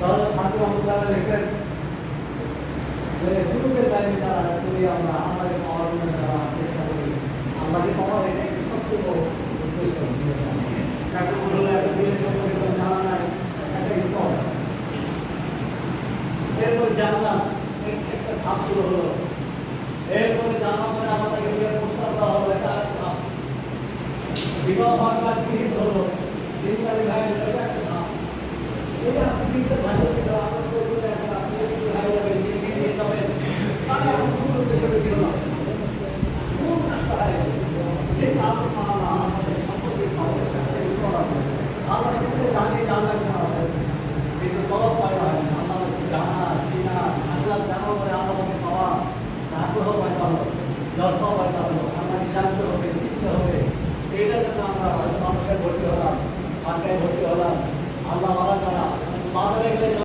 দাদা ঠাকুর আমরা লিখছেন শুরুতে টাইমে তারা করি আমরা আমাদের পাওয়ার তারা চেষ্টা করি। আমাদের পাওয়ার এটা একটি সবচেয়ে বড় জানা এরপর জানলাম, এক- একটা হলো। এরপরে জানলাম পরে আমাদেরকে বিয়ের এটা একটা ধাপ। বিবাহ হওয়ার গৃহীত হলো। আল্লাহ একজন আছেন কিন্তু তলব পায় না। আল্লাহ জানা, চিনা, আল্লাহ জানার পরে আল্লাহকে পাওয়া, আগ্রহ পাইতে হবে যত্ন পাইতে হবে আল্লাহকে জানতে হবে চিনতে হবে। এটা যেন আমরা মানুষের ভর্তি হলাম পান্ডায় ভর্তি হলাম। আল্লাহ মারা যারা বাজারে গেলে